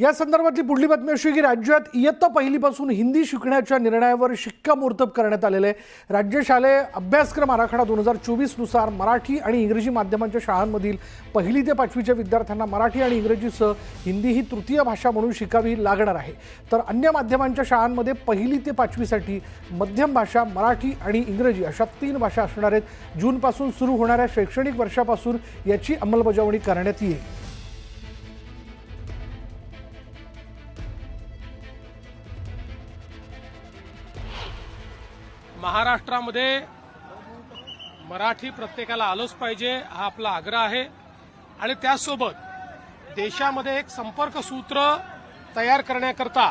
या संदर्भातली पुढली बातमी अशी की राज्यात इयत्ता पहिलीपासून हिंदी शिकण्याच्या निर्णयावर शिक्कामोर्तब करण्यात आलेलं आहे. राज्य शालेय अभ्यासक्रम आराखडा दोन हजार चोवीसनुसार मराठी आणि इंग्रजी माध्यमांच्या शाळांमधील पहिली ते पाचवीच्या विद्यार्थ्यांना मराठी आणि इंग्रजीसह हिंदी ही तृतीय भाषा म्हणून शिकावी लागणार आहे. तर अन्य माध्यमांच्या शाळांमध्ये पहिली ते पाचवीसाठी मध्यम भाषा मराठी आणि इंग्रजी अशा तीन भाषा असणार आहेत. जूनपासून सुरू होणाऱ्या शैक्षणिक वर्षापासून याची अंमलबजावणी करण्यात येईल. महाराष्ट्रामध्ये मराठी प्रत्येकाला आलंच पाहिजे हा आपला आग्रह आहे. आणि त्याचसोबत देशामध्ये एक संपर्क सूत्र तयार करण्याकरता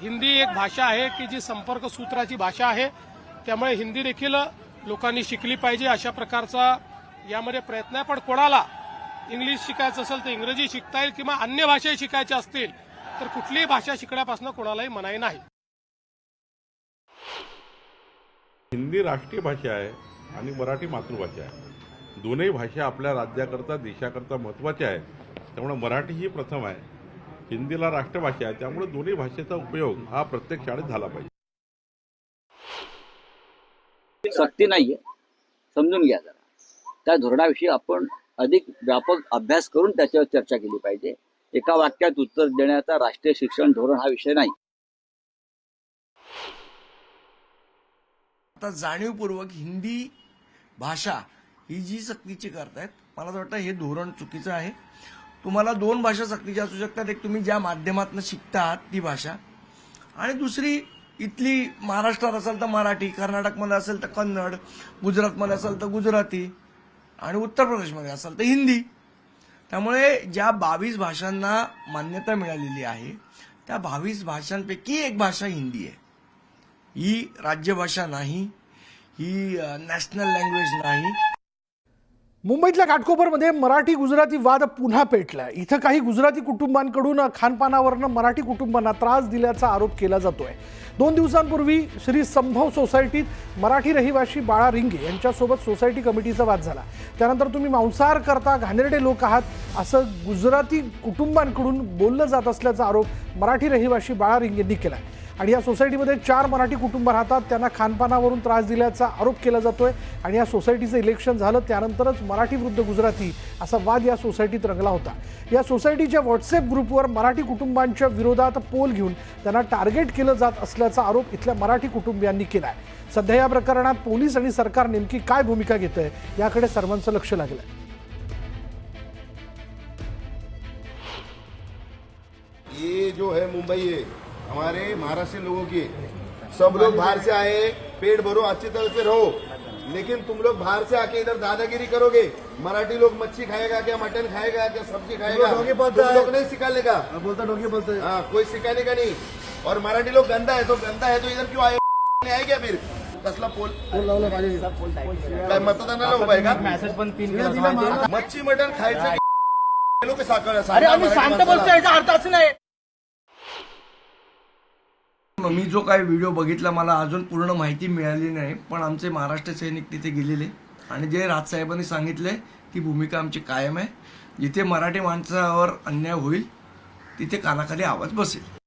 हिंदी एक भाषा आहे की जी संपर्क सूत्राची भाषा आहे त्यामुळे हिंदी देखील लोकांनी शिकली पाहिजे अशा प्रकारचा यामध्ये प्रयत्न आहे. पण कोणाला इंग्लिश शिकायचं असेल तर इंग्रजी शिकता येईल किंवा अन्य भाषाही शिकायच्या असतील तर कुठलीही भाषा शिकण्यापासून कोणालाही मनाई नाही. हिंदी राष्ट्रीय भाषा आहे आणि मराठी मातृभाषा आहे. दोनही भाषा आपल्या राज्याकरता देशाकरता महत्त्वाच्या आहेत. त्यामुळे मराठी ही प्रथम आहे. हिंदीला राष्ट्रभाषा आहे. त्यामुळे दोन्ही भाषेचा उपयोग हा प्रत्येक शाळेत झाला पाहिजे. सक्ती नाहीये. समजून घ्या जरा. त्या धोरणाविषयी आपण अधिक व्यापक अभ्यास करून त्याच्यावर चर्चा केली पाहिजे. एका वाक्यात उत्तर देण्याचा राष्ट्रीय शिक्षण धोरण हा विषय नाही. आता जाणीवपूर्वक हिंदी भाषा ही जी सक्तीची करतायत मला असं वाटतं हे धोरण चुकीचं आहे. तुम्हाला दोन भाषा सक्तीच्या असू शकतात एक तुम्ही ज्या माध्यमातून शिकता आहात ती भाषा आणि दुसरी इथली महाराष्ट्रात असेल तर मराठी कर्नाटकमध्ये असेल तर कन्नड गुजरातमध्ये असेल तर गुजराती आणि उत्तर प्रदेशमध्ये असेल तर हिंदी. त्यामुळे ज्या बावीस भाषांना मान्यता मिळालेली आहे त्या बावीस भाषांपैकी एक भाषा हिंदी आहे. ही राज्यभाषा नाही ही नॅशनल लँग्वेज नाही. मुंबईतल्या काटकोपरमध्ये मराठी गुजराती वाद पुन्हा पेटला. इथं काही गुजराती कुटुंबांकडून खानपानावरनं मराठी कुटुंबांना त्रास दिल्याचा आरोप केला जातोय. दोन दिवसांपूर्वी श्री संभव सोसायटीत मराठी रहिवाशी बाळा रिंगे यांच्यासोबत सोसायटी कमिटीचा वाद झाला. त्यानंतर तुम्ही मांसाहार करता घाणेरडे लोक आहात असं गुजराती कुटुंबांकडून बोललं जात असल्याचा आरोप मराठी रहिवाशी बाळा रिंगेंनी केला आणि या सोसायटीमध्ये चार मराठी कुटुंब राहतात. त्यांना खानपानावरून त्रास दिल्याचा आरोप केला जातोय. आणि या सोसायटीचं इलेक्शन झालं त्यानंतरच मराठी विरुद्ध गुजराती असा वाद या सोसायटीत रंगला होता. या सोसायटीच्या व्हॉट्सअप ग्रुपवर मराठी कुटुंबांच्या विरोधात पोल घेऊन त्यांना टार्गेट केलं जात असल्याचा आरोप इथल्या मराठी कुटुंबियांनी केला आहे सध्या या प्रकरणात पोलीस आणि सरकार नेमकी काय भूमिका घेत आहे याकडे सर्वांचं लक्ष लागलं आहे ये जो है मुंबई है हमारे महाराष्ट्र लोगों की सब लोग बाहर से आए पेट भरो अच्छी तरह से रहो। लेकिन तुम लोग बाहर से आके इधर दादागिरी करोगे? मराठी लोग मच्छी खाएगा क्या मटन खाएगा क्या सब्जी खाएगा? तुम लोग नहीं सिखाने का। बोलता डोंगे बोलते हाँ। कोई सिखाने का नहीं। और मराठी लोग गंदा है तो गंदा है तो इधर क्यों आए? नहीं आए क्या फिर? कसला पोल? काय मतदानाला उभा आहे का? मच्छी मटन खायचं लोक साखर अरे आम्ही शांत बसतोय मी जो काही व्हिडिओ बघितला मला अजून पूर्ण माहिती मिळाली नाही पण आमचे महाराष्ट्र सैनिक तिथे गेलेले. आणि जे राजसाहेबांनी सांगितले ती भूमिका आमची कायम आहे. जिथे मराठी माणसावर अन्याय होईल तिथे कानाखाली आवाज बसेल.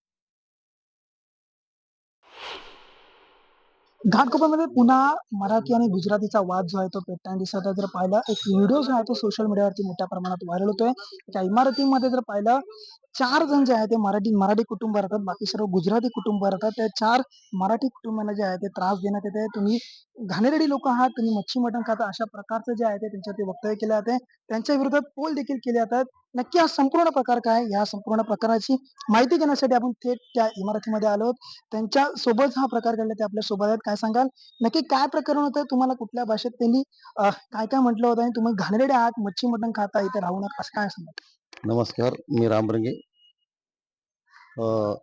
घाटकोपरमध्ये पुन्हा मराठी आणि गुजरातीचा वाद जो आहे तो पेटताना दिसत आहे. जर पाहिलं एक व्हिडिओ जो आहे तो सोशल मीडियावरती मोठ्या प्रमाणात व्हायरल होतोय. त्या इमारतीमध्ये जर पाहिलं चार जण जे आहे ते मराठी मराठी कुटुंब राहतात. बाकी सर्व गुजराती कुटुंब राहतात. त्या चार मराठी कुटुंबांना जे आहे ते त्रास देण्यात येते तुम्ही घाणेरडी लोक आहात. तुम्ही मच्छी मटण खाता. अशा प्रकारचं जे आहे ते त्यांच्यावरती वक्तव्य केले जाते त्यांच्या विरोधात पोल देखील केले जातात. नक्की हा संपूर्ण प्रकार काय या संपूर्ण प्रकाराची माहिती घेण्यासाठी आपण थेट त्या इमारतीमध्ये आलो त्यांच्यासोबत हा प्रकार घडला. ते आपल्यासोबत आहेत. काय सांगाल? नक्की काय प्रकरण होतं? तुम्हाला कुठल्या भाषेत त्यांनी काय काय म्हटलं होतं आणि तुम्ही घाणेरडे आहात मच्छी मटण खाता इथे राहू नका असं काय सांगाल? नमस्कार मी रामरंगे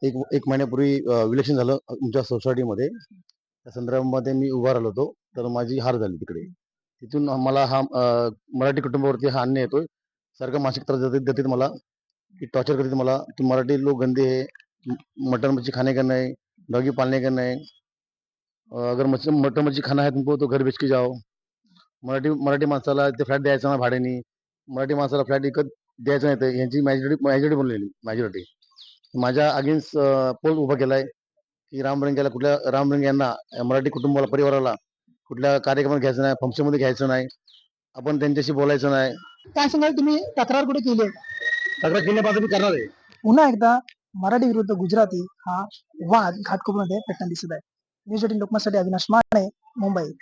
एक एक महिन्यापूर्वी इलेक्शन झालं तुमच्या सोसायटीमध्ये. त्या संदर्भामध्ये मी उभा राहिलो होतो तर माझी हार झाली तिकडे. तिथून मला हा मराठी कुटुंबावरती हा अन्याय येतोय. सारखं मासिक त्रास देते देतात मला की टॉर्चर करते मला. की मराठी लोक गंदे आहे. मटण मटन मच्छी खाणे का नाही? डॉगी पाळणे का नाही? अगर मच्छी मटन मच्छी खाना है तुमको तो घर बेच के जाओ। मराठी मराठी माणसाला ते फ्लॅट द्यायचा ना भाड्याने। मराठी माणसाला फ्लॅट विकत द्यायचं नाही तर यांची मॅजॉरिटी मॅजॉरिटी बनलेली मॅजॉरिटी माझ्या अगेन्स्ट पोल उभा केलाय की रामरंग्याला कुठल्या रामरंग यांना मराठी कुटुंबाला परिवाराला कुठल्या कार्यक्रमात घ्यायचं नाही फंक्शनमध्ये घ्यायचं नाही. आपण त्यांच्याशी बोलायचं नाही. काय सांगाल तुम्ही? तक्रार कुठे केली? सगळं केल्यापासून करणार आहे. पुन्हा एकदा मराठी विरुद्ध गुजराती हा वाद घाटकोपरमध्ये पेटताना दिसत आहे. न्यूज एटीन लोकमतसाठी अविनाश माने मुंबई.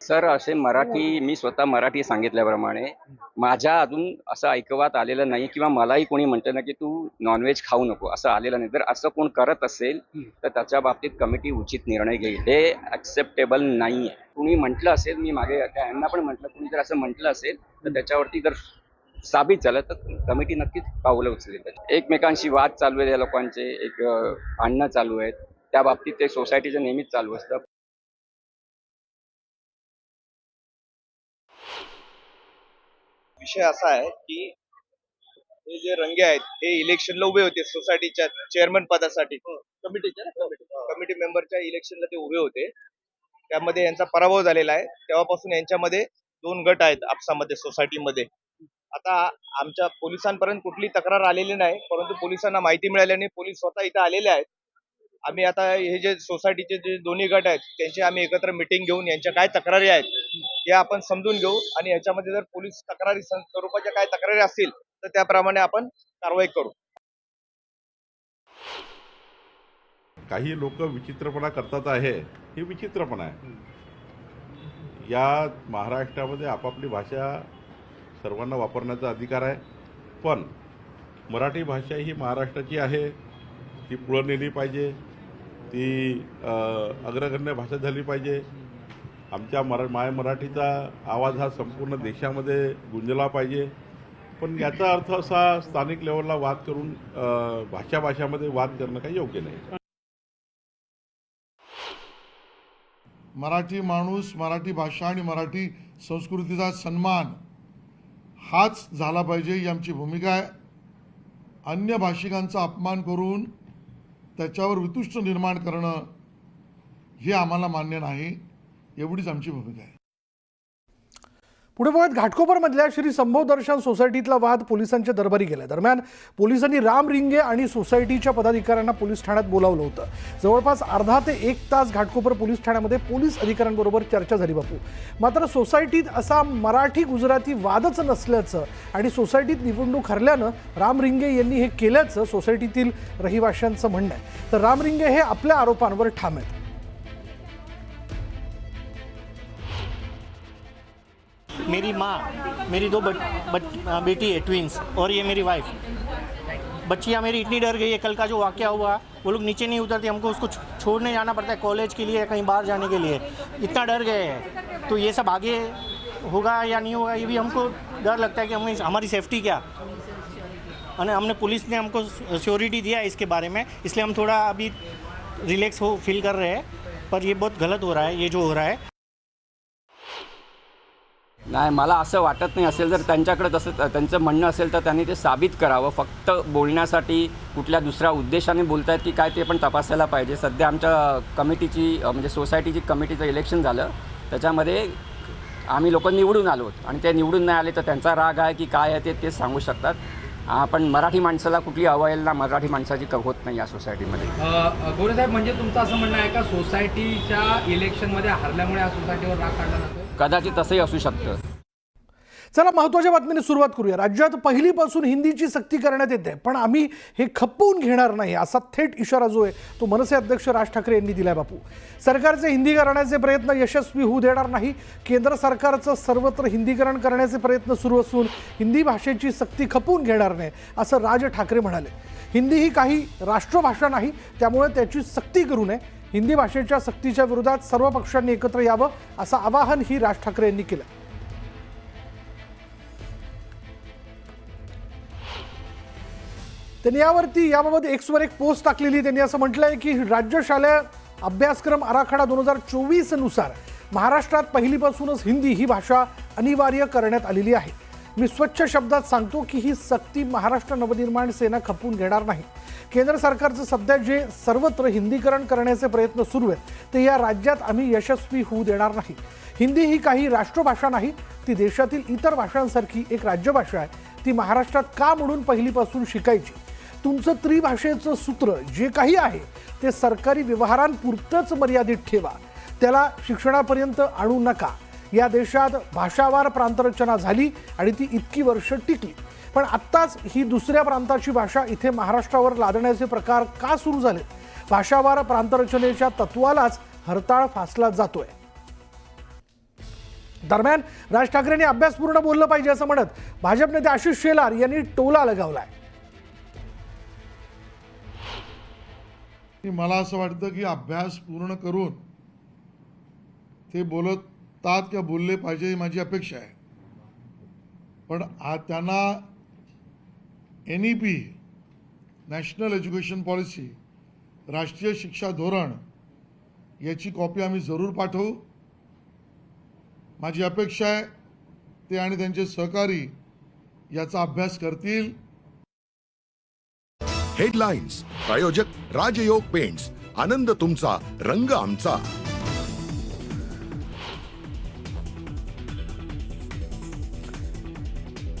सर असे मराठी मी स्वतः मराठी सांगितल्याप्रमाणे माझ्या अजून असं ऐकवात आलेलं नाही किंवा मलाही कोणी म्हणतं ना की तू नॉनव्हेज खाऊ नको असं आलेलं नाही. जर असं कोण करत असेल तर त्याच्या बाबतीत कमिटी उचित निर्णय घेईल. हे ऍक्सेप्टेबल नाही आहे कुणी म्हटलं असेल मी मागे यांना पण म्हटलं कुणी जर असं म्हटलं असेल तर त्याच्यावरती जर साबित झालं तर कमिटी नक्कीच पावलं उचलेल. एकमेकांशी वाद चालू आहेत या लोकांचे एक भांडणं चालू आहेत. त्या बाबतीत ते सोसायटीचं नेहमीच चालू असतं. विषय असा आहे की हे जे रंगे आहेत हे इलेक्शनला उभे होते सोसायटीच्या चेअरमन पदासाठी. कमिटीच्या कमिटी. मेंबरच्या इलेक्शनला ते उभे होते. त्यामध्ये यांचा पराभव झालेला आहे. तेव्हापासून यांच्यामध्ये दोन गट आहेत आपसामध्ये सोसायटीमध्ये आता आमच्या पोलिसांपर्यंत कुठली तक्रार आलेली नाही परंतु पोलिसांना माहिती मिळाल्याने पोलीस स्वतः इथं आलेले आहेत. आम्ही आता हे जे सोसायटीचे जे दोन्ही गट आहेत त्यांची आम्ही एकत्र मिटिंग घेऊन यांच्या काय तक्रारी आहेत या आपण समजून घेऊ आणि याच्यामध्ये जर पोलीस तक्रारी स्वरूपाच्या काय तक्रारी असतील तर त्याप्रमाणे आपण कारवाई करू. काही लोक विचित्रपणा करतात आहे हे विचित्रपणा आहे. या महाराष्ट्रामध्ये आपापली भाषा सर्वांना वापरण्याचा अधिकार आहे. पण मराठी भाषा ही महाराष्ट्राची आहे. ती पुढं नेली पाहिजे. ती अग्रगण्य भाषा झाली पाहिजे. आमच्या मरा माय मराठीचा आवाज हा संपूर्ण देशामध्ये गुंजला पाहिजे. पण याचा अर्थ असा स्थानिक लेवलला वाद करून भाषा भाषामध्ये वाद करणं काही योग्य नाही. मराठी माणूस मराठी भाषा आणि मराठी संस्कृतीचा सन्मान हाच झाला पाहिजे ही आमची भूमिका आहे. अन्य भाषिकांचा अपमान करून त्याच्यावर वितुष्ट निर्माण करणं हे आम्हाला मान्य नाही. एवढीच आमची भूमिका आहे. पुढे बघत घाटकोपरमधल्या श्री संभव दर्शन सोसायटीतला वाद पोलिसांच्या दरबारी गेला. दरम्यान पोलिसांनी राम रिंगे आणि सोसायटीच्या पदाधिकाऱ्यांना पोलीस ठाण्यात बोलावलं होतं. जवळपास अर्धा ते एक तास घाटकोपर पोलीस ठाण्यामध्ये पोलीस अधिकाऱ्यांबरोबर चर्चा झाली बापू. मात्र सोसायटीत असा मराठी गुजराती वादच नसल्याचं आणि सोसायटीत निवडणूक हरल्यानं राम रिंगे यांनी हे केल्याचं सोसायटीतील रहिवाशांचं म्हणणं आहे. तर राम रिंगे हे आपल्या आरोपांवर ठाम आहेत. मेरी माँ मेरी दो बट, बट, बेटी है ट्विंस और ये मेरी वाइफ बच्चियाँ मेरी इतनी डर गई है कल का जो वाक़ हुआ वो लोग नीचे नहीं उतरते हमको उसको छोड़ने जाना पड़ता है कॉलेज के लिए या कहीं बाहर जाने के लिए. इतना डर गए हैं. तो ये सब आगे होगा या नहीं होगा ये भी हमको डर लगता है कि हमें हमारी सेफ्टी क्या? और हमने पुलिस ने हमको श्योरिटी दिया है इसके बारे में इसलिए हम थोड़ा अभी रिलैक्स हो फील कर रहे हैं पर ये बहुत गलत हो रहा है ये जो हो रहा है. नाही मला असं वाटत नाही. असेल जर त्यांच्याकडे तसं त्यांचं म्हणणं असेल तर त्यांनी ते साबित करावं. फक्त बोलण्यासाठी कुठल्या दुसऱ्या उद्देशाने बोलतायत की काय ते पण तपासायला पाहिजे. सध्या आमच्या कमिटीची म्हणजे सोसायटीची कमिटीचं इलेक्शन झालं. त्याच्यामध्ये आम्ही लोक निवडून आलो आणि ते निवडून नाही आले तर त्यांचा राग आहे की काय आहे ते ते सांगू शकतात. आपण पण मराठी माणसाला कुठली अवहेलना मराठी माणसाची होत नाही या सोसायटीमध्ये. गोरे साहेब म्हणजे तुमचं असं म्हणणं आहे का? सोसायटीच्या इलेक्शनमध्ये हरल्यामुळे या सोसायटीवर राग काढला जातो कदाचित तसंही असू शकतं. चला महत्त्वाच्या बातमीने सुरुवात करूया. राज्यात पहिलीपासून हिंदीची सक्ती करण्यात येते पण आम्ही हे खपवून घेणार नाही असा थेट इशारा जो आहे तो मनसे अध्यक्ष राज ठाकरे यांनी दिलाय बापू. सरकारचे हिंदीकरणाचे प्रयत्न यशस्वी होऊ देणार नाही. केंद्र सरकारचं सर्वत्र हिंदीकरण करण्याचे प्रयत्न सुरू असून हिंदी भाषेची सक्ती खपवून घेणार नाही असं राज ठाकरे म्हणाले. हिंदी ही काही राष्ट्रभाषा नाही त्यामुळे त्याची सक्ती करू नये. हिंदी भाषेच्या सक्तीच्या विरोधात सर्व पक्षांनी एकत्र यावं असं आवाहन ही राज ठाकरे यांनी केलं. त्यांनी यावरती याबाबत एक्सवर एक पोस्ट टाकलेली त्यांनी असं म्हटलं आहे की राज्य शालेय अभ्यासक्रम आराखडा दोन हजार चोवीसनुसार महाराष्ट्रात पहिलीपासूनच हिंदी ही भाषा अनिवार्य करण्यात आलेली आहे. मी स्वच्छ शब्दात सांगतो की ही सक्ती महाराष्ट्र नवनिर्माण सेना खपवून घेणार नाही. केंद्र सरकारचं सध्या जे सर्वत्र हिंदीकरण करण्याचे प्रयत्न सुरू आहेत ते या राज्यात आम्ही यशस्वी होऊ देणार नाही. हिंदी ही काही राष्ट्रभाषा नाही ती देशातील इतर भाषांसारखी एक राज्यभाषा आहे. ती महाराष्ट्रात का म्हणून पहिलीपासून शिकायची? तुमचं त्रिभाषेचं सूत्र जे काही आहे ते सरकारी व्यवहारांपुरतंच मर्यादित ठेवा. त्याला शिक्षणापर्यंत आणू नका. या देशात भाषावार प्रांतरचना झाली आणि ती इतकी वर्ष टिकली. पण आत्ताच ही दुसऱ्या प्रांताची भाषा इथे महाराष्ट्रावर लादण्याचे प्रकार का सुरू झाले? भाषावार प्रांतरचनेच्या तत्वालाच हरताळ फासला जातोय. दरम्यान राज ठाकरेंनी अभ्यासपूर्ण बोललं पाहिजे असं म्हणत भाजप नेते आशिष शेलार यांनी टोला लगावलाय. मला असं वाटतं की अभ्यास पूर्ण करून ते बोलत शकतात किंवा बोलले पाहिजे ही माझी अपेक्षा आहे. पण आ त्यांना N E P national education policy राष्ट्रीय शिक्षा धोरण याची कॉपी आम्ही जरूर पाठवू. माझी अपेक्षा आहे ते आणि त्यांचे सहकारी याचा अभ्यास करतील. हेडलाईन्स प्रायोजक राजयोग पेंट्स आनंद तुमचा रंग आमचा.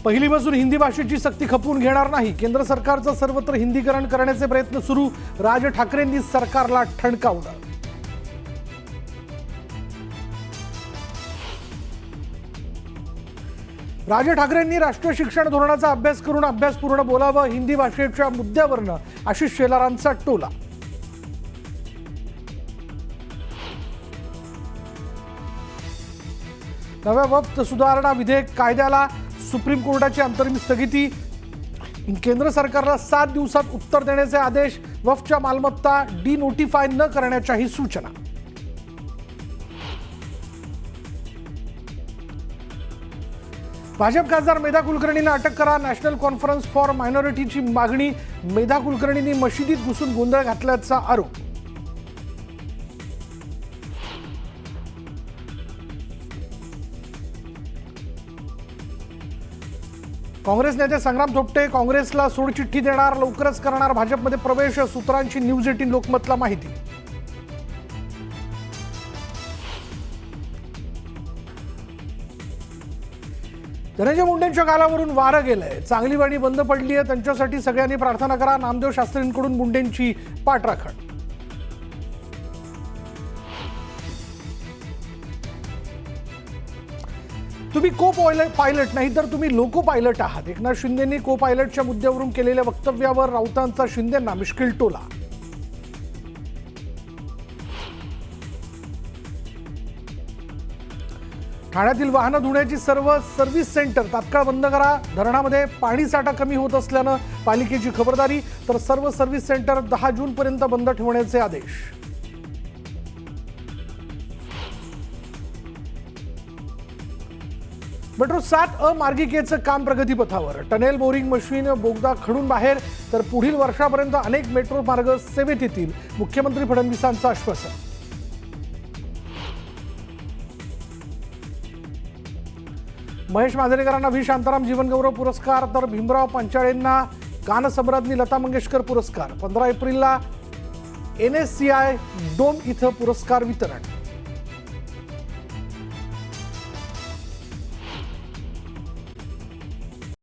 पहिलीपासून हिंदी भाषेची सक्ती खपवून घेणार नाही. केंद्र सरकारचं सर्वत्र हिंदीकरण करण्याचे प्रयत्न सुरू. राज ठाकरेंनी सरकारला ठणकावलं राज ठाकरेंनी राष्ट्रीय शिक्षण धोरणाचा अभ्यास करून अभ्यास पूर्ण बोलावं हिंदी भाषेच्या मुद्द्यावरनं आशिष शेलारांचा टोला. नव्या वक्त सुधारणा विधेयक कायद्याला सुप्रीम कोर्टाची अंतरिम स्थगिती. केंद्र सरकारला सात दिवसात उत्तर देण्याचे आदेश वफच्या मालमत्ता डी नोटिफाय न करण्याच्याही सूचना. भाजप खासदार मेधा कुलकर्णींना अटक करा नॅशनल कॉन्फरन्स फॉर मायनॉरिटीची मागणी. मेधा कुलकर्णींनी मशिदीत घुसून गोंधळ घातल्याचा आरोप. काँग्रेस नेते संग्राम थोपटे काँग्रेसला सोडचिठ्ठी देणार लवकरच करणार भाजपमध्ये प्रवेश सूत्रांची न्यूज एटीन लोकमतला माहिती. धनंजय मुंडेंच्या गालावरून वारं गेलंय. चांगली वाणी बंद पडली आहे त्यांच्यासाठी सगळ्यांनी प्रार्थना करा. नामदेव शास्त्रींकडून मुंडेंची पाठराखण. तुम्ही को पायलट नाही तर तुम्ही लोको पायलट आहात. एकनाथ शिंदेंनी को पायलटच्या मुद्द्यावरून केलेल्या वक्तव्यावर राऊतांचा शिंदेंना मिश्किल टोला. ठाण्यातील वाहनं धुण्याची सर्व सर्व्हिस सेंटर तात्काळ बंद करा. धरणामध्ये पाणी साठा कमी होत असल्यानं पालिकेची खबरदारी तर सर्व सर्व्हिस सेंटर दहा जूनपर्यंत बंद ठेवण्याचे आदेश. मेट्रो सात अ मार्गिकेचं काम प्रगतीपथावर. टनेल बोरिंग मशीन बोगदा खडून बाहेर तर पुढील वर्षापर्यंत अनेक मेट्रो मार्ग सेवेत येतील मुख्यमंत्री फडणवीसांचं आश्वासन. महेश मांजरेकरांना व्ही शांताराम जीवनगौरव पुरस्कार तर भीमराव पंचाळेंना गानसम्राज्ञी लता मंगेशकर पुरस्कार. पंधरा एप्रिलला N S C I dome इथं पुरस्कार वितरण.